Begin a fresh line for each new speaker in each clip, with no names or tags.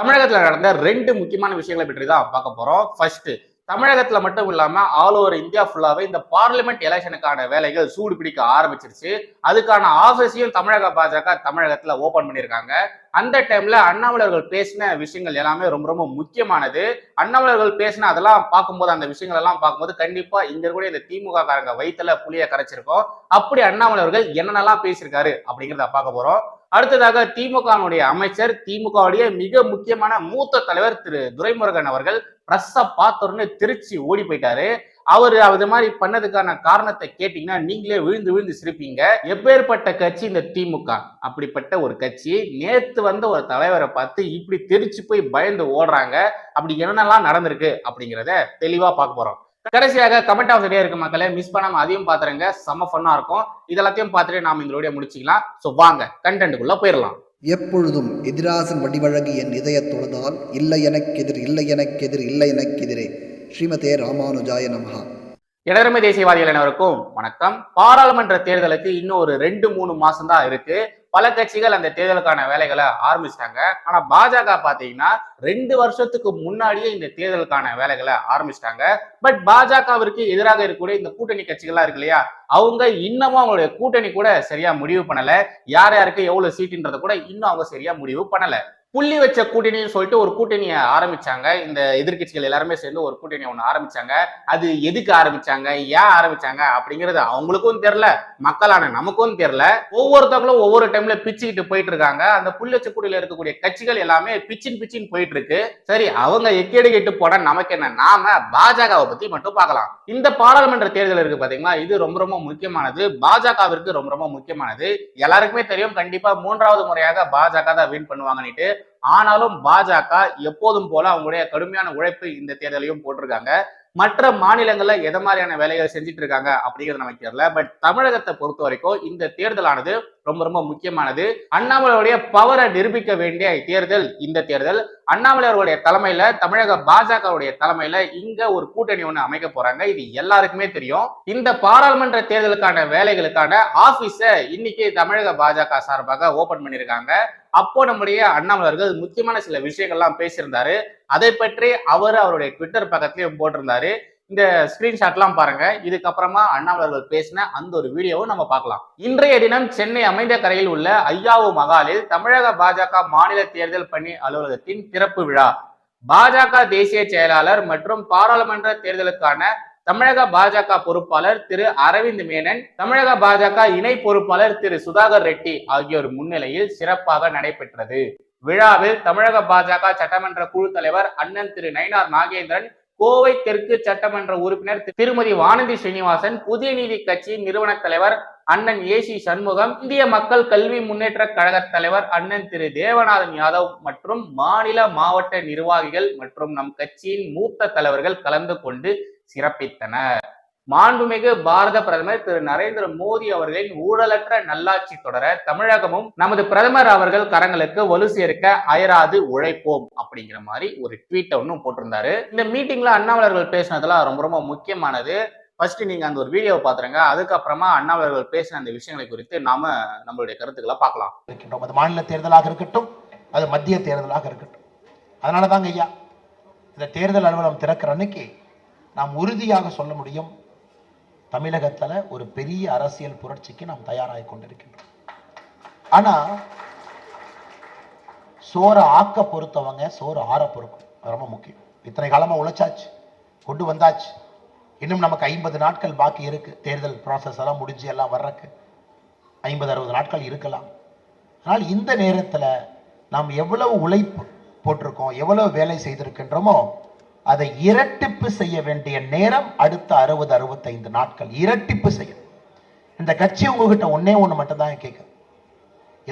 தமிழகத்துல நடந்த ரெண்டு முக்கியமான விஷயங்களை பற்றி தான் பார்க்க போறோம். ஃபர்ஸ்ட் தமிழகத்துல மட்டும் இல்லாம ஆல் ஓவர் இந்தியா ஃபுல்லாவே இந்த பார்லிமெண்ட் எலெக்ஷனுக்கான வேலைகள் சூடு பிடிக்க ஆரம்பிச்சிருச்சு. அதுக்கான ஆஃபீஸையும் தமிழக பாஜக தமிழகத்துல ஓபன் பண்ணியிருக்காங்க. அந்த டைம்ல அண்ணாமலர்கள் பேசின விஷயங்கள் எல்லாமே ரொம்ப ரொம்ப முக்கியமானது. அண்ணாமலர்கள் பேசின அதெல்லாம் பார்க்கும்போது அந்த விஷயங்கள் எல்லாம் பார்க்கும்போது கண்டிப்பா இங்க கூட இந்த திமுக காரங்க வயிற்றுல புளிய கரைச்சிருக்கோம். அப்படி அண்ணாமலர்கள் என்னென்னலாம் பேசியிருக்காரு அப்படிங்கிறத பார்க்க போறோம். அடுத்ததாக திமுகனுடைய அமைச்சர் திமுகவுடைய மிக முக்கியமான மூத்த தலைவர் திரு துரைமுருகன் அவர்கள் பிரஸ்ஸ பார்த்தோன்னு திருச்சி ஓடி போயிட்டாரு. அவர் அது மாதிரி பண்ணதுக்கான காரணத்தை கேட்டீங்கன்னா நீங்களே விழுந்து விழுந்து சிரிப்பீங்க. எப்பேற்பட்ட கட்சி இந்த திமுக? அப்படிப்பட்ட ஒரு கட்சி. நேத்து வந்த ஒரு தலைவரை பார்த்து இப்படி தெரிச்சு போய் பயந்து ஓடுறாங்க. அப்படி என்னென்னலாம் நடந்திருக்கு அப்படிங்கிறத தெளிவா பார்க்க போறோம். கடைசியாக கமெண்ட் ஆஃப் இருக்கு மக்களே மிஸ் பண்ணாம அதையும் பாத்துருங்க. செம்ம ஃபன்னா இருக்கும். இதெல்லாத்தையும் பார்த்துட்டு நாம வீடியோ முடிச்சுக்கலாம். ஸோ வாங்க கண்டென்ட்டுக்குள்ள போயிடலாம்
எப்பொழுதும் எதிராசன் வடிவழகு என் இதயத் தொழுதால் இல்லை எனக்கெதிர் இல்லை எனக்கெதிர் இல்லை எனக்கெதிரே ஸ்ரீமதே ராமானுஜாய நமஹா.
இடதுமை தேசியவாதிகள் அனைவருக்கும் வணக்கம். பாராளுமன்ற தேர்தலுக்கு இன்னும் ஒரு ரெண்டு மூணு மாசம் தான் இருக்கு. பல கட்சிகள் அந்த தேர்தலுக்கான வேலைகளை ஆரம்பிச்சிட்டாங்க. ஆனா பாஜக பாத்தீங்கன்னா ரெண்டு வருஷத்துக்கு முன்னாடியே இந்த தேர்தலுக்கான வேலைகளை ஆரம்பிச்சிட்டாங்க. பட் பாஜகவிற்கு எதிராக இருக்கக்கூடிய இந்த கூட்டணி கட்சிகள்லாம் இருக்கு இல்லையா? அவங்க இன்னமும் அவங்களுடைய கூட்டணி கூட சரியா முடிவு பண்ணல. யார் யாருக்கு எவ்வளவு சீட்டுன்றத கூட இன்னும் அவங்க சரியா முடிவு பண்ணல. புள்ளி வச்ச கூட்டணின்னு சொல்லிட்டு ஒரு கூட்டணியை ஆரம்பிச்சாங்க. இந்த எதிர்க்கட்சிகள் எல்லாருமே சேர்ந்து ஒரு கூட்டணி ஒன்று ஆரம்பிச்சாங்க. அது எதுக்கு ஆரம்பிச்சாங்க? ஏன் ஆரம்பிச்சாங்க? அப்படிங்கிறது அவங்களுக்கும் தெரில மக்களான நமக்கும் தெரில ஒவ்வொருத்தவங்களும் ஒவ்வொரு டைம்ல பிச்சுக்கிட்டு போயிட்டு இருக்காங்க. அந்த புள்ளி வச்ச கூட்டணியில இருக்கக்கூடிய கட்சிகள் எல்லாமே பிச்சின் பிச்சின் போயிட்டு இருக்கு. சரி அவங்க எக்கேடு கெட்டு போனா நமக்கு என்ன? நாம பாஜகவை பத்தி மட்டும் பார்க்கலாம். இந்த பாராளுமன்ற தேர்தல் இருக்கு பாத்தீங்களா? இது ரொம்ப ரொம்ப முக்கியமானது. பாஜகவிற்கு ரொம்ப ரொம்ப முக்கியமானது. எல்லாருக்குமே தெரியும். கண்டிப்பா மூன்றாவது முறையாக பாஜக தான் வின் பண்ணுவாங்கன்னுட்டு. ஆனாலும் பாஜக எப்போதும் போல அவங்களுடைய கடுமையான உழைப்பு இந்த தேர்தலையும் போட்டிருக்காங்க. மற்ற மாநிலங்கள்ல எதை மாதிரியான வேலைகள் செஞ்சுட்டு இருக்காங்க அப்படிங்கிறது நமக்கு தெரியல. பட் தமிழகத்தை பொறுத்த வரைக்கும் இந்த தேர்தலானது ரொம்ப ரொம்ப முக்கியமானது. அண்ணாமலையுடைய பவரை நிரூபிக்க வேண்டிய தேர்தல் இந்த தேர்தல். அண்ணாமலை அவர்களுடைய தலைமையில தமிழக பாஜகவுடைய தலைமையில இங்க ஒரு கூட்டணி ஒண்ணு அமைக்க போறாங்க. இது எல்லாருக்குமே தெரியும். இந்த பாராளுமன்ற தேர்தலுக்கான வேலைகளுக்கான ஆபீஸ இன்னைக்கு தமிழக பாஜக சார்பாக ஓபன் பண்ணியிருக்காங்க அப்போ நம்முடைய அண்ணாமலர்கள் முக்கியமான சில விஷயங்கள்லாம் பேசியிருந்தாரு. அதை பற்றி அவர் அவருடைய ட்விட்டர் பக்கத்திலையும் போட்டிருந்தாரு. இந்த ஸ்கிரீன்ஷாட்லாம் பாருங்க. இதுக்கப்புறமா அண்ணாமலர்கள் பேசின அந்த ஒரு வீடியோவும் நம்ம பார்க்கலாம். இன்றைய தினம் சென்னை அமைந்த கரையில் உள்ள ஐயாவு மகாலில் தமிழக பாஜக மாநில தேர்தல் பணி அலுவலகத்தின் திறப்பு விழா. பாஜக தேசிய செயலாளர் மற்றும் பாராளுமன்ற தேர்தலுக்கான தமிழக பாஜக பொறுப்பாளர் திரு அரவிந்த் மேனன் தமிழக பாஜக இணை பொறுப்பாளர் திரு சுதாகர் ரெட்டி ஆகியோர் முன்னிலையில் சிறப்பாக நடைபெற்றது. விழாவில் தமிழக பாஜக சட்டமன்ற குழு தலைவர் அண்ணன் திரு நயினார் நாகேந்திரன் கோவை தெற்கு சட்டமன்ற உறுப்பினர் திருமதி வானதி ஸ்ரீனிவாசன் புதிய நீதி கட்சியின் நிறுவன தலைவர் அண்ணன் ஏசி சண்முகம் இந்திய மக்கள் கல்வி முன்னேற்ற கழக தலைவர் அண்ணன் திரு தேவநாதன் யாதவ் மற்றும் மாநில மாவட்ட நிர்வாகிகள் மற்றும் நம் கட்சியின் மூத்த தலைவர்கள் கலந்து கொண்டு சிறப்பித்தனர். மாண்புமிகு பாரத பிரதமர் திரு நரேந்திர மோடி அவர்களின் ஊழலற்ற நல்லாட்சி தொடர தமிழகமும் நமது பிரதமர் அவர்கள் கரங்களுக்கு வலு சேர்க்க அயராது உழைப்போம் அப்படிங்கிற மாதிரி ஒரு ட்வீட்டை ஒன்றும் போட்டிருந்தாரு. இந்த மீட்டிங்ல அண்ணாமலர்கள் பேசினதெல்லாம் ரொம்ப ரொம்ப முக்கியமானது. ஃபர்ஸ்ட் நீங்க அந்த ஒரு வீடியோவை பாத்துருங்க. அதுக்கப்புறமா அண்ணாமலர்கள் பேசின அந்த விஷயங்களை குறித்து நாம நம்மளுடைய கருத்துக்களை பார்க்கலாம்.
இருக்கின்றோம். அது மாநில தேர்தலாக இருக்கட்டும் அது மத்திய தேர்தலாக இருக்கட்டும். அதனால தாங்க ஐயா இந்த தேர்தல் அலுவலகம் திறக்கிற அன்னைக்கு நாம் உறுதியாக சொல்ல முடியும். தமிழகத்தில் ஒரு பெரிய அரசியல் புரட்சிக்கு நாம் தயாராகி கொண்டிருக்கின்றோம். ஆனால் சோறை ஆக்க பொறுத்தவங்க சோறு ஆற பொறுக்கும். அது ரொம்ப முக்கியம். இத்தனை காலமாக உழைச்சாச்சு கொண்டு வந்தாச்சு. இன்னும் நமக்கு ஐம்பது நாட்கள் பாக்கி இருக்கு. தேர்தல் ப்ராசஸ் எல்லாம் முடிஞ்சு எல்லாம் வர்றதுக்கு ஐம்பது அறுபது நாட்கள் இருக்கலாம். ஆனால் இந்த நேரத்தில் நாம் எவ்வளவு உழைப்பு போட்டிருக்கோம் எவ்வளவு வேலை செய்திருக்கின்றோமோ அதை இரட்டிப்பு செய்ய வேண்டிய நேரம் அடுத்த அறுபது அறுபத்தைந்து நாட்கள். இரட்டிப்பு செய்யணும். இந்த கட்சி உங்ககிட்ட ஒன்னே ஒன்று மட்டும் தான்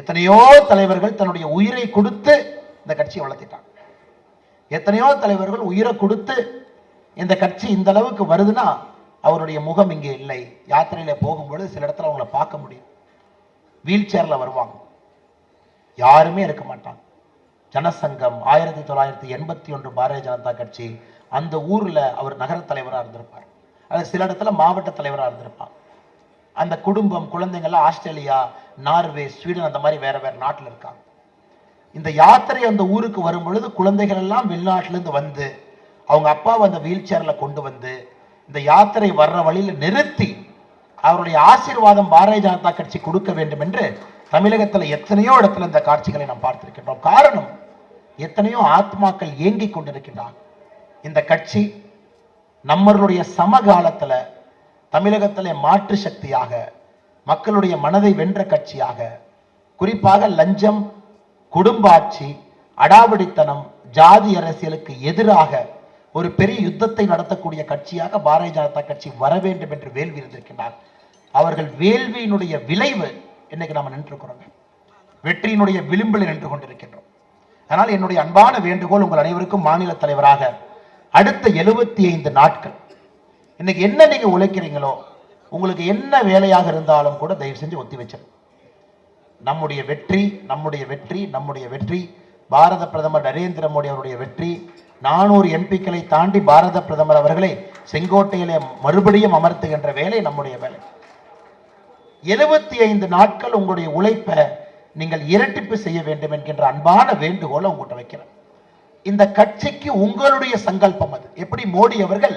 எத்தனையோ தலைவர்கள் தன்னுடைய உயிரை கொடுத்து இந்த கட்சியை வளர்த்திட்டாங்க. எத்தனையோ தலைவர்கள் உயிரை கொடுத்து இந்த கட்சி இந்த அளவுக்கு வருதுன்னா அவருடைய முகம் இங்கே இல்லை. யாத்திரையில போகும்பொழுது சில இடத்துல அவங்கள பார்க்க முடியும். வீல் சேர்ல வருவாங்க. யாருமே இருக்க மாட்டாங்க. ஜனசங்கம் ஆயிரத்தி தொள்ளாயிரத்தி எண்பத்தி ஒன்று பாரதிய ஜனதா கட்சி அந்த ஊரில் அவர் நகர தலைவராக இருந்திருப்பார். அது சில இடத்துல மாவட்ட தலைவராக இருந்திருப்பார். அந்த குடும்பம் குழந்தைங்கள்லாம் ஆஸ்திரேலியா நார்வே ஸ்வீடன் அந்த மாதிரி வேற வேற நாட்டில் இருக்காங்க. இந்த யாத்திரை அந்த ஊருக்கு வரும் பொழுது குழந்தைகள் எல்லாம் வெளிநாட்டிலேருந்து வந்து அவங்க அப்பாவை அந்த வீல் சேரில் கொண்டு வந்து இந்த யாத்திரை வர்ற வழியில் நிறுத்தி அவருடைய ஆசீர்வாதம் பாரதிய ஜனதா கட்சி கொடுக்க வேண்டும் என்று தமிழகத்தில் எத்தனையோ இடத்துல இந்த காட்சிகளை நாம் பார்த்திருக்கின்றோம். காரணம் எத்தனையோ ஆத்மாக்கள் ஏங்கிக் கொண்டிருக்கின்றார். இந்த கட்சி நம்மளுடைய சமகாலத்தில் தமிழகத்தில் மாற்று சக்தியாக மக்களுடைய மனதை வென்ற கட்சியாக குறிப்பாக லஞ்சம் குடும்ப ஆட்சி அடாவடித்தனம் ஜாதி அரசியலுக்கு எதிராக ஒரு பெரிய யுத்தத்தை நடத்தக்கூடிய கட்சியாக பாரதிய ஜனதா கட்சி வர வேண்டும் என்று வேள்வி இருந்திருக்கின்றார். அவர்கள் வேள்வியினுடைய விளைவு இன்னைக்கு நாம் நின்றுக்கிறோங்க வெற்றியினுடைய விளிம்பில் நின்று கொண்டிருக்கின்றோம். அதனால் என்னுடைய அன்பான வேண்டுகோள் உங்கள் அனைவருக்கும் மாநில தலைவராக அடுத்த எழுபத்தி ஐந்து நாட்கள். இன்னைக்கு என்ன நீங்க உழைக்கிறீங்களோ உங்களுக்கு என்ன வேலையாக இருந்தாலும் கூட தயவு செஞ்சு ஒத்தி வச்சிடும் நம்முடைய வெற்றி நம்முடைய வெற்றி நம்முடைய வெற்றி பாரத பிரதமர் நரேந்திர மோடி அவருடைய வெற்றி நானூறு எம்பிக்களை தாண்டி பாரத பிரதமர் அவர்களை செங்கோட்டையிலே மறுபடியும் அமர்த்துகின்ற வேலை நம்முடைய வேலை. எழுபத்தி ஐந்து நாட்கள் உங்களுடைய உழைப்பை நீங்கள் இரட்டிப்பு செய்ய வேண்டும் என்கின்ற அன்பான வேண்டுகோளை உங்கள்கிட்ட வைக்கிறேன். இந்த கட்சிக்கு உங்களுடைய சங்கல்பம் அது. எப்படி மோடி அவர்கள்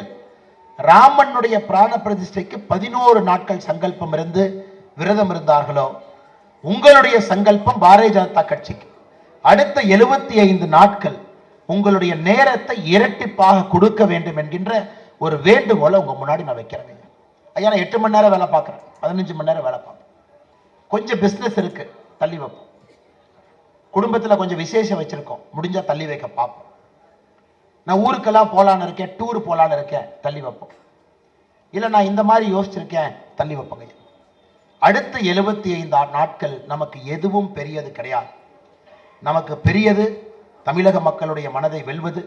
ராமனுடைய பிராண பிரதிஷ்டைக்கு பதினோரு நாட்கள் சங்கல்பம் இருந்து விரதம் இருந்தார்களோ உங்களுடைய சங்கல்பம் பாரதிய ஜனதா கட்சிக்கு. அடுத்த எழுபத்தி ஐந்து நாட்கள் உங்களுடைய நேரத்தை இரட்டிப்பாக கொடுக்க வேண்டும் என்கின்ற ஒரு வேண்டுகோளை உங்கள் முன்னாடி நான் வைக்கிறேங்க ஐயா நான் எட்டு மணி நேரம் வேலை பார்க்குறேன். பதினஞ்சு மணி நேரம் வேலை பார்ப்பேன். கொஞ்சம் பிஸ்னஸ் இருக்குது தள்ளி வைப்போம். குடும்பத்தில் கொஞ்சம் விசேஷம் வச்சுருக்கோம். முடிஞ்சால் தள்ளி வைக்க பார்ப்போம். நான் ஊருக்கெல்லாம் போகலான்னு இருக்கேன் டூர் போகலான்னு இருக்கேன் தள்ளி வைப்போம். இல்லை நான் இந்த மாதிரி யோசிச்சிருக்கேன் தள்ளி வைப்போங்க அடுத்த எழுபத்தி ஐந்து நாட்கள் நமக்கு எதுவும் பெரியது கிடையாது. நமக்கு பெரியது தமிழக மக்களுடைய மனதை வெல்வது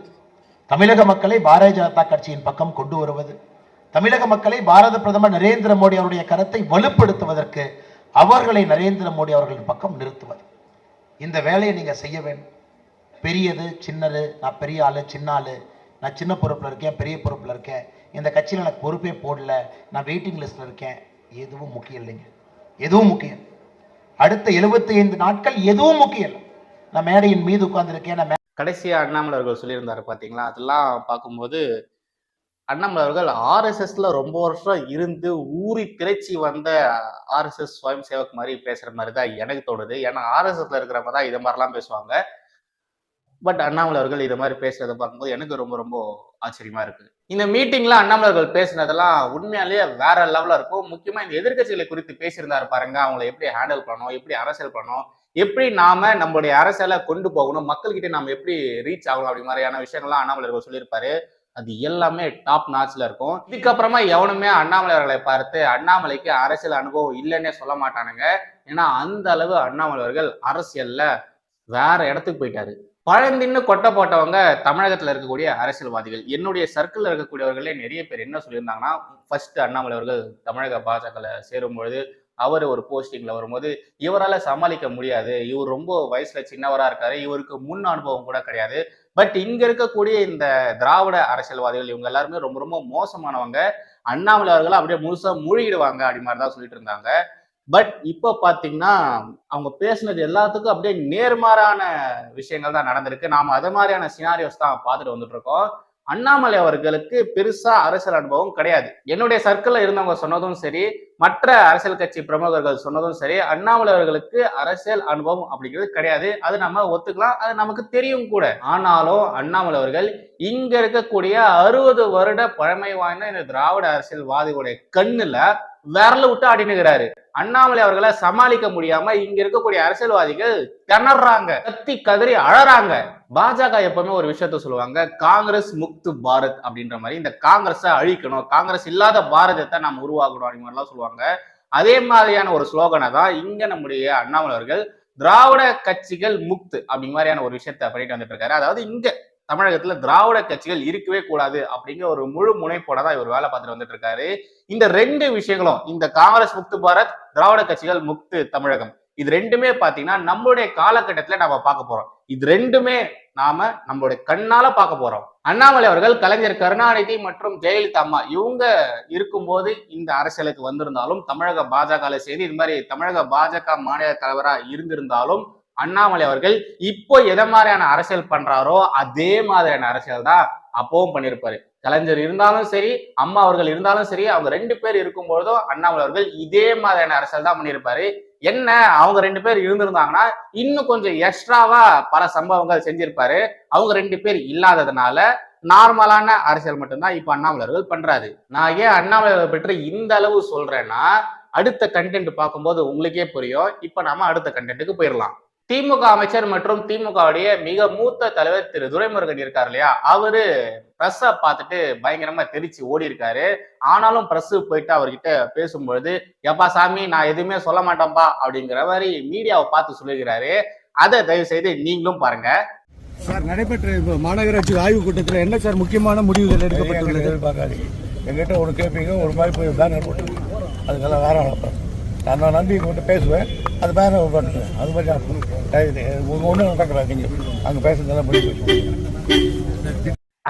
தமிழக மக்களை பாரதிய ஜனதா கட்சியின் பக்கம் கொண்டு வருவது தமிழக மக்களை பாரத பிரதமர் நரேந்திர மோடி அவருடைய கருத்தை வலுப்படுத்துவதற்கு அவர்களை நரேந்திர மோடி அவர்களின் பக்கம் நிறுத்துவது. இந்த வேலையை நீங்கள் செய்ய வேண்டும். பெரியது சின்னது நான் பெரிய ஆள் சின்ன ஆள் நான் சின்ன பொறுப்பில் இருக்கேன் பெரிய பொறுப்பில் இருக்கேன் இந்த கட்சியில் எனக்கு பொறுப்பே போடல நான் வெயிட்டிங் லிஸ்ட்டில் இருக்கேன் எதுவும் முக்கியம் இல்லைங்க. எதுவும் முக்கியம். அடுத்த 75 ஐந்து நாட்கள் எதுவும் முக்கியம் இல்லை. நான் மேடையின் மீது உட்கார்ந்துருக்கேன். நான்
கடைசியாக அண்ணாமலை அவர்கள் சொல்லியிருந்தாரு பார்த்தீங்களா அதெல்லாம் பார்க்கும்போது அண்ணாமலை அவர்கள் ஆர்எஸ்எஸ்ல ரொம்ப வருஷம் இருந்து ஊறி திரைச்சி வந்த ஆர்எஸ்எஸ் சுயம் சேவக் மாதிரி பேசுற மாதிரி தான் எனக்கு தோணுது. ஏன்னா ஆர்எஸ்எஸ்ல இருக்கிறவங்க தான் இது மாதிரிலாம் பேசுவாங்க. பட் அண்ணாமலை அவர்கள் இது மாதிரி பேசுறத பார்க்கும்போது எனக்கு ரொம்ப ரொம்ப ஆச்சரியமா இருக்கு. இந்த மீட்டிங்ல அண்ணாமலை அவர்கள் பேசினதெல்லாம் உண்மையாலேயே வேற லெவலில் இருக்கும். முக்கியமா இந்த எதிர்க்கட்சிகளை குறித்து பேசியிருந்தாரு பாருங்க. அவங்களை எப்படி ஹேண்டில் பண்ணணும் எப்படி அரசியல் பண்ணணும் எப்படி நாம நம்மளுடைய அரசியலை கொண்டு போகணும் மக்கள்கிட்ட நாம எப்படி ரீச் ஆகணும் அப்படி மாதிரியான விஷயங்கள்லாம் அண்ணாமலை சொல்லியிருப்பாரு. அது எல்லாமே டாப் நாச்சில் இருக்கும். இதுக்கப்புறமா எவனுமே அண்ணாமலை அவர்களை பார்த்து அண்ணாமலைக்கு அரசியல் அனுபவம் இல்லைன்னே சொல்ல மாட்டானுங்க. ஏன்னா அந்த அளவு அண்ணாமலை அவர்கள் அரசியல்ல வேற இடத்துக்கு போயிட்டாரு. பழந்தின்னு கொட்டை போட்டவங்க தமிழகத்தில் இருக்கக்கூடிய அரசியல்வாதிகள். என்னுடைய சர்க்கிளில் இருக்கக்கூடியவர்களே நிறைய பேர் என்ன சொல்லியிருந்தாங்கன்னா ஃபர்ஸ்ட் அண்ணாமலை அவர்கள் தமிழக பாஜகவில் சேரும் பொழுது அவர் ஒரு போஸ்டிங்கில் வரும்போது இவரால் சமாளிக்க முடியாது. இவர் ரொம்ப வயசில் சின்னவராக இருக்காரு. இவருக்கு முன் அனுபவம் கூட கிடையாது. பட் இங்க இருக்கக்கூடிய இந்த திராவிட அரசியல்வாதிகள் இவங்க எல்லாருமே ரொம்ப ரொம்ப மோசமானவங்க. அண்ணாமலை அவர்கள் அப்படியே முழுசா மூழ்கிடுவாங்க அப்படி மாதிரி தான் சொல்லிட்டு இருந்தாங்க. பட் இப்போ பார்த்தீங்கன்னா அவங்க பேசுனது எல்லாத்துக்கும் அப்படியே நேர்மாறான விஷயங்கள் தான் நடந்திருக்கு. நாம் அது மாதிரியான சினாரியோஸ் தான் பார்த்துட்டு வந்துட்டு இருக்கோம். அண்ணாமலை அவர்களுக்கு பெருசா அரசியல் அனுபவம் கிடையாது. என்னுடைய சர்க்கிள்ல இருந்தவங்க சொன்னதும் சரி மற்ற அரசியல் கட்சி பிரமுகர்கள் சொன்னதும் சரி அண்ணாமலை அவர்களுக்கு அரசியல் அனுபவம் அப்படிங்கிறது கிடையாது. அது நம்ம ஒத்துக்கலாம் அது நமக்கு தெரியும் கூட. ஆனாலும் அண்ணாமலை அவர்கள் இங்க இருக்கக்கூடிய அறுபது வருட பழமை வாய்ந்த இந்த திராவிட அரசியல்வாதிகளுடைய கண்ணுல விரல விட்டு ஆடினுகிறாரு அண்ணாமலை அவர்களை சமாளிக்க முடியாம இங்க இருக்கக்கூடிய அரசியல்வாதிகள் திணறாங்க கத்தி கதறி அழறாங்க. பாஜக எப்பவுமே ஒரு விஷயத்த சொல்லுவாங்க காங்கிரஸ் முக்து பாரத் அப்படின்ற மாதிரி இந்த காங்கிரஸை அழிக்கணும். காங்கிரஸ் இல்லாத பாரதத்தை நாம் உருவாக்கணும் அப்படிங்கிற மாதிரிலாம் சொல்லுவாங்க. அதே மாதிரியான ஒரு ஸ்லோகனை தான் இங்க நம்முடைய அண்ணாமலை அவர்கள் திராவிட கட்சிகள் முக்து அப்படிங்கிற மாதிரியான ஒரு விஷயத்த பண்ணிட்டு வந்துட்டு இருக்காரு. அதாவது இங்க தமிழகத்துல திராவிட கட்சிகள் இருக்கவே கூடாது அப்படிங்கிற ஒரு முழு முனைப்போட தான் இவர் வேலை பார்த்துட்டு வந்துட்டு இருக்காரு இந்த ரெண்டு விஷயங்களும் இந்த காங்கிரஸ் முக்து பாரத் திராவிட கட்சிகள் முக்து தமிழகம் இது ரெண்டுமே பாத்தீங்கன்னா நம்மளுடைய காலகட்டத்துல நாம பார்க்க போறோம். இது ரெண்டுமே நாம நம்மளுடைய கண்ணால பார்க்க போறோம். அண்ணாமலை அவர்கள் கலைஞர் கருணாநிதி மற்றும் ஜெயலலிதா அம்மா இவங்க இருக்கும்போது இந்த அரசியலுக்கு வந்திருந்தாலும் தமிழக பாஜக சேர்ந்து இது மாதிரி தமிழக பாஜக மாநில தலைவரா இருந்திருந்தாலும் அண்ணாமலை அவர்கள் இப்போ எதை மாதிரியான அரசியல் பண்றாரோ அதே மாதிரியான அரசியல் தான் அப்பவும் பண்ணியிருப்பாரு. கலைஞர் இருந்தாலும் சரி அம்மா அவர்கள் இருந்தாலும் சரி அவங்க ரெண்டு பேர் இருக்கும் பொழுதும் அண்ணாமலை அவர்கள் இதே மாதிரியான அரசியல் தான் பண்ணியிருப்பாரு. என்ன? அவங்க ரெண்டு பேர் இருந்திருந்தாங்கன்னா இன்னும் கொஞ்சம் எக்ஸ்ட்ராவா பல சம்பவங்கள் செஞ்சிருப்பாரு. அவங்க ரெண்டு பேர் இல்லாததுனால நார்மலான அரசியல் மட்டும்தான் இப்ப அண்ணாமலர்கள் பண்றாரு. நான் ஏன் அண்ணாமலர்கள் பற்றி இந்த அளவு சொல்றேன்னா அடுத்த கண்டென்ட் பார்க்கும்போது உங்களுக்கே புரியும். இப்ப நாம அடுத்த கண்டென்ட்டுக்கு போயிடலாம். திமுக அமைச்சர் மற்றும் திமுகவுடைய மிக மூத்த தலைவர் திரு துரைமுருகன் இருக்கார் இல்லையா? அவரு பிரஸ்ஸ பார்த்துட்டு பயங்கரமா தெரிச்சு ஓடி இருக்காரு ஆனாலும் பிரஸ் போயிட்டு அவர்கிட்ட பேசும்பொழுது எப்பா சாமி நான் எதுவுமே சொல்ல மாட்டேன்பா அப்படிங்கிற மாதிரி மீடியாவை பார்த்து சொல்லுகிறாரு அதை தயவு செய்து நீங்களும் பாருங்க.
சார் நடைபெற்ற இப்போ மாநகராட்சி ஆய்வுக் கூட்டத்தில் என்ன சார் முக்கியமான முடிவுகள் எடுக்கப்பட்டுள்ளது?
எதிர்பார்க்காதீங்க எங்கிட்ட ஒன்று கேட்பீங்க ஒரு மாதிரி போய் பேனர் போட்டு அதுக்கெல்லாம் வேற நடப்பேன் நான் நான் நம்பி மட்டும் பேசுவேன். அது பேனர் பண்ணுவேன் அது மாதிரி உங்கள் ஒன்றும் நடக்கிறாதீங்க அங்கே பேசுறதெல்லாம் போய்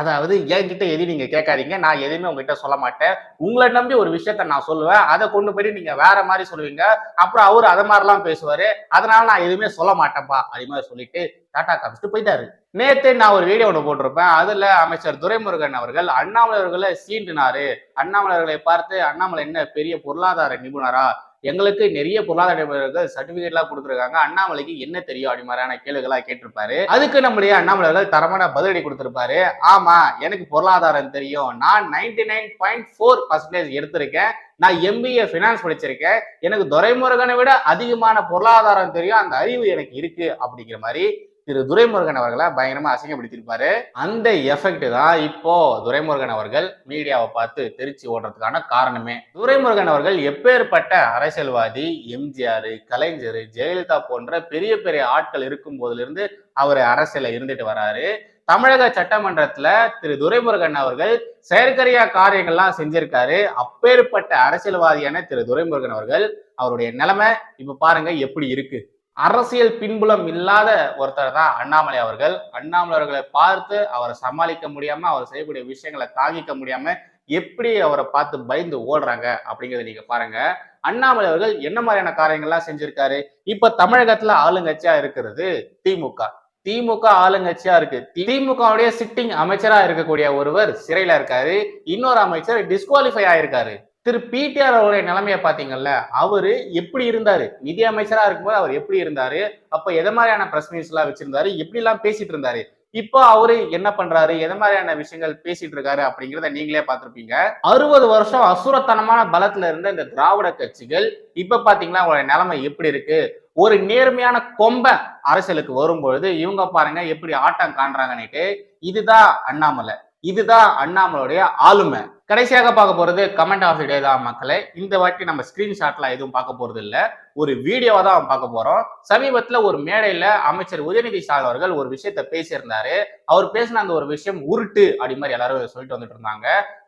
அதாவது என்கிட்ட எதையும் நீங்க கேட்காதீங்க. நான் எதுவுமே உங்ககிட்ட சொல்ல மாட்டேன். உங்களை நம்பி ஒரு விஷயத்த நான் சொல்லுவேன். அதை கொண்டு போயிட்டு நீங்க வேற மாதிரி சொல்லுவீங்க. அப்புறம் அவரு அதை மாதிரிலாம் பேசுவாரு. அதனால நான் எதுவுமே சொல்ல மாட்டேன்ப்பா அது மாதிரி சொல்லிட்டு டாடா காமிச்சிட்டு போயிட்டாரு. நேத்து நான் ஒரு வீடியோ ஒன்று போட்டிருப்பேன். அதுல அமைச்சர் துரைமுருகன் அவர்கள் அண்ணாமலை அவர்களை சீண்டினாரு. அண்ணாமலை அவர்களை பார்த்து அண்ணாமலை என்ன பெரிய பொருளாதார நிபுணரா? எங்களுக்கு நிறைய பொருளாதார நிபுணர்கள் சர்டிபிகேட்லாம் கொடுத்துருக்காங்க. அண்ணாமலைக்கு என்ன தெரியும் அப்படி மாதிரியான கேள்விகளாக கேட்டிருப்பாரு. அதுக்கு நம்முடைய அண்ணாமலைகள் தரமான பதிலடி கொடுத்துருப்பாரு. ஆமா எனக்கு பொருளாதாரம் தெரியும். நான் ninety nine point four percentage எடுத்திருக்கேன். நான் எம்பிஏ ஃபினான்ஸ் படிச்சிருக்கேன். எனக்கு துரைமுருகனை விட அதிகமான பொருளாதாரம் தெரியும். அந்த அறிவு எனக்கு இருக்கு அப்படிங்கிற மாதிரி திரு துரைமுருகன் அவர்களை பயங்கரமா அசிங்கப்படுத்தியிருப்பாரு. அந்த எஃபெக்ட் தான் இப்போ துரைமுருகன் அவர்கள் மீடியாவை பார்த்து தெரிச்சு ஓடுறதுக்கான காரணமே. துரைமுருகன் அவர்கள் எப்பேற்பட்ட அரசியல்வாதி எம்ஜிஆர் கலைஞர் ஜெயலலிதா போன்ற பெரிய பெரிய ஆட்கள் இருக்கும் போதிலிருந்து அவர் அரசியல இருந்துட்டு வராரு. தமிழக சட்டமன்றத்துல திரு துரைமுருகன் அவர்கள் செயற்கரியா காரியங்கள்லாம் செஞ்சிருக்காரு. அப்பேற்பட்ட அரசியல்வாதியான திரு துரைமுருகன் அவர்கள் அவருடைய நிலைமை இப்ப பாருங்க எப்படி இருக்கு. அரசியல் பின்புலம் இல்லாத ஒருத்தர் தான் அண்ணாமலை அவர்கள். அண்ணாமலை அவர்களை பார்த்து அவரை சமாளிக்க முடியாம அவர் செய்யக்கூடிய விஷயங்களை தாங்கிக்க முடியாம எப்படி அவரை பார்த்து பயந்து ஓடுறாங்க அப்படிங்கறத நீங்க பாருங்க. அண்ணாமலை அவர்கள் என்ன மாதிரியான காரியங்கள்லாம் செஞ்சிருக்காரு? இப்ப தமிழகத்துல ஆளுங்கட்சியா இருக்கிறது திமுக. திமுக ஆளுங்கட்சியா இருக்கு. திமுகவுடைய சிட்டிங் அமைச்சரா இருக்கக்கூடிய ஒருவர் சிறையில இருக்காரு. இன்னொரு அமைச்சர் டிஸ்குவாலிஃபை ஆயிருக்காரு. திரு பிடிஆர் அவருடைய நிலைமையை பார்த்தீங்கல்ல அவரு எப்படி இருந்தாரு? நிதி அமைச்சரா இருக்கும்போது அவர் எப்படி இருந்தாரு? அப்ப எதை மாதிரியான பிரஸ் மீட்ஸ் எல்லாம் வச்சிருந்தாரு? எப்படி எல்லாம் பேசிட்டு இருந்தாரு? இப்போ அவரு என்ன பண்றாரு? எதை மாதிரியான விஷயங்கள் பேசிட்டு இருக்காரு அப்படிங்கிறத நீங்களே பார்த்துருப்பீங்க. அறுபது வருஷம் அசுரத்தனமான பலத்துல இருந்த இந்த திராவிட கட்சிகள் இப்ப பாத்தீங்கன்னா அவங்களுடைய நிலைமை எப்படி இருக்கு? ஒரு நேர்மையான கொம்ப அரசியலுக்கு வரும்பொழுது இவங்க பாருங்க எப்படி ஆட்டம் காண்றாங்கன்னுட்டு இதுதான் அண்ணாமலை. இதுதான் அண்ணாமலையுடைய ஆளுமை. கடைசியாக பார்க்க போறது கமெண்ட் ஆஃப் டே தான் மக்களை. இந்த வாட்டி நம்ம ஸ்கிரீன்ஷாட்லாம் எதுவும் பார்க்க போறது இல்ல. ஒரு வீடியோவா தான் பார்க்க போறோம். சமீபத்துல ஒரு மேடையில அமைச்சர் உதயநிதி ஸ்டாலின் அவர்கள் ஒரு விஷயத்த பேசியிருந்தாரு. அவர் பேசின அந்த ஒரு விஷயம் உருட்டு அப்படி மாதிரி எல்லாரும் சொல்லிட்டு வந்துட்டு இருந்தாங்க.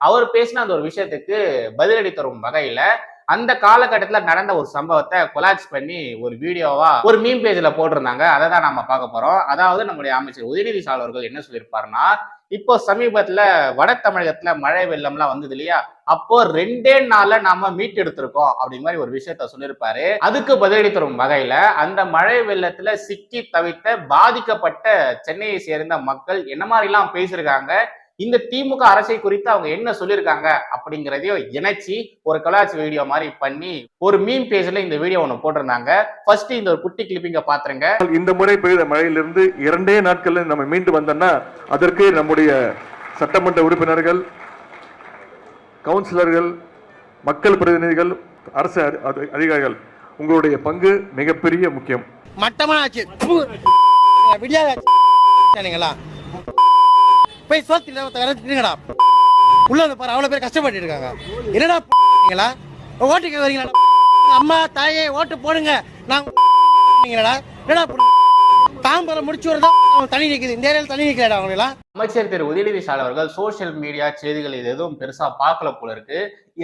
அவர் பேசின அந்த ஒரு விஷயத்துக்கு பதிலடி தரும் வகையில அந்த காலகட்டத்தில் நடந்த ஒரு சம்பவத்தை கொலாப்ஸ் பண்ணி ஒரு வீடியோவா ஒரு மீம் பேஜ்ல போட்டிருந்தாங்க. அதை தான் நம்ம பார்க்க போறோம். அதாவது நம்முடைய அமைச்சர் உதயநிதி ஸ்டாலின் அவர்கள் என்ன சொல்லியிருப்பாருன்னா இப்போ சமீபத்துல வட தமிழகத்துல மழை வெள்ளம்லாம் வந்தது இல்லையா? அப்போ ரெண்டே நாள்ல நாம மீட் எடுத்திருக்கோம் அப்படி மாதிரி ஒரு விஷயத்த சொல்லியிருப்பாரு. அதுக்கு பதிலடி தரும் வகையில அந்த மழை வெள்ளத்துல சிக்கி தவித்த பாதிக்கப்பட்ட சென்னையை சேர்ந்த மக்கள் என்ன மாதிரி எல்லாம் பேசியிருக்காங்க? இந்த திமுக அரசை குறித்து அவங்க என்ன சொல்லியிருக்காங்க அப்படிங்கிறதையும் இணைச்சி ஒரு கொலாச் வீடியோ மாதிரி பண்ணி ஒரு மீம் பேஜ்ல இந்த வீடியோ ஒன்று போட்டிருந்தாங்க ஃபர்ஸ்ட் இந்த ஒரு குட்டி கிளிப்பிங்க பாத்துருங்க
இந்த முறை பெய்த மழையிலிருந்து இரண்டே நாட்களில் நம்ம மீண்டு வந்தோம்னா அதற்கு நம்முடைய சட்டமன்ற உறுப்பினர்கள் கவுன்சிலர்கள் மக்கள் பிரதிநிதிகள் அரசு அதி- அதி- அதிகாரிகள் உங்களுடைய பங்கு மிகப்பெரிய முக்கியம்
மட்டமான ஆச்சு விடியாத நீங்களா போய் சோத்துல தின்னுங்கடா உள்ள வந்து பாரு அவ்வளவு பேர் கஷ்டப்பட்டு இருக்காங்க என்னடா நீங்களா? ஓட்டுக்கு வரீங்களா அம்மா தாயே ஓட்டு போடுங்க. நான் என்னடா தாம்பரம் முடிச்சு வரதா தண்ணி நிற்குது இந்த ஏரியாவில் தண்ணி நிக்கலடா அவங்களா
அமைச்சர் திரு உதயநிதி அவர்கள் சோசியல் மீடியா செய்திகள் இது எதுவும் பெருசா பார்க்கல போல இருக்கு.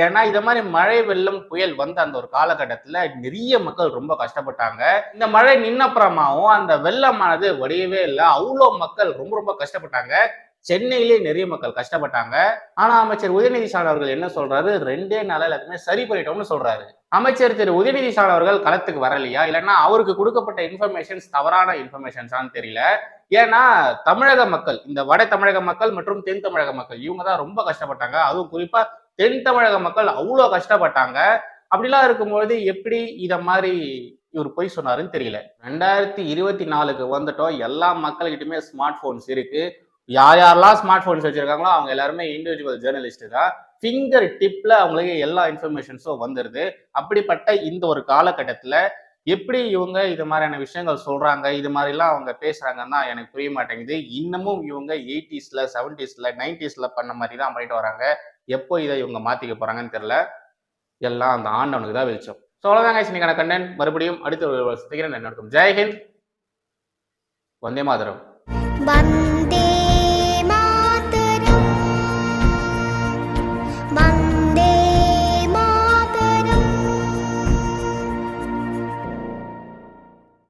ஏன்னா இந்த மாதிரி மழை வெள்ளம் புயல் வந்த அந்த ஒரு காலகட்டத்துல நிறைய மக்கள் ரொம்ப கஷ்டப்பட்டாங்க. இந்த மழை நின்னப்புறமாவும் அந்த வெள்ளமானது வடியவே இல்லை. அவ்வளோ மக்கள் ரொம்ப ரொம்ப கஷ்டப்பட்டாங்க. சென்னையிலே நிறைய மக்கள் கஷ்டப்பட்டாங்க. ஆனா அமைச்சர் உதயநிதி ஸ்டாலின் அவர்கள் என்ன சொல்றாரு? ரெண்டே நாளா எல்லாத்துக்குமே சரி பண்ணிட்டோம்னு சொல்றாரு. அமைச்சர் திரு உதயநிதி ஸ்டாலின் அவர்கள் களத்துக்கு வரலையா? இல்லைன்னா அவருக்கு கொடுக்கப்பட்ட இன்ஃபர்மேஷன்ஸ் தவறான இன்ஃபர்மேஷன்ஸான்னு தெரியல. ஏன்னா தமிழக மக்கள் இந்த வட தமிழக மக்கள் மற்றும் தென் தமிழக மக்கள் இவங்க தான் ரொம்ப கஷ்டப்பட்டாங்க. அதுவும் குறிப்பா தென் தமிழக மக்கள் அவ்வளோ கஷ்டப்பட்டாங்க. அப்படிலாம் இருக்கும்பொழுது எப்படி இதை மாதிரி இவர் போய் சொன்னாருன்னு தெரியல. ரெண்டாயிரத்தி இருபத்தி நாலுக்கு வந்துட்டோம். எல்லா மக்கள்கிட்டயுமே ஸ்மார்ட் போன்ஸ் இருக்கு. யார் யாரெல்லாம் ஸ்மார்ட் ஃபோன்ஸ் வச்சிருக்காங்களோ அவங்க எல்லாருமே இண்டிவிஜுவல் ஜேர்னலிஸ்ட் தான். ஃபிங்கர் டிப்ல அவங்களுக்கு எல்லா இன்ஃபர்மேஷன்ஸும் வந்துடுது அப்படிப்பட்ட இந்த ஒரு காலகட்டத்தில் எப்படி இவங்க இது மாதிரியான விஷயங்கள் சொல்றாங்க இது மாதிரிலாம் அவங்க பேசுறாங்கன்னா எனக்கு புரிய மாட்டேங்குது. இன்னமும் இவங்க எயிட்டிஸ்ல செவன்டிஸ்ல நைன்டிஸ்ல பண்ண மாதிரி தான் பண்ணிட்டு வராங்க. எப்போ இதை இவங்க மாத்திக்க போறாங்கன்னு தெரியல. எல்லாம் அந்த ஆண்டவனுக்கு தான் வெளிச்சம். ஸோ அவ்வளோதாங்க இன்னைக்கான கண்டென்ட் மறுபடியும் அடுத்த ஒரு சீக்கிரம் நடக்கும் ஜெய்ஹிந்த் வந்தே மாதரம்.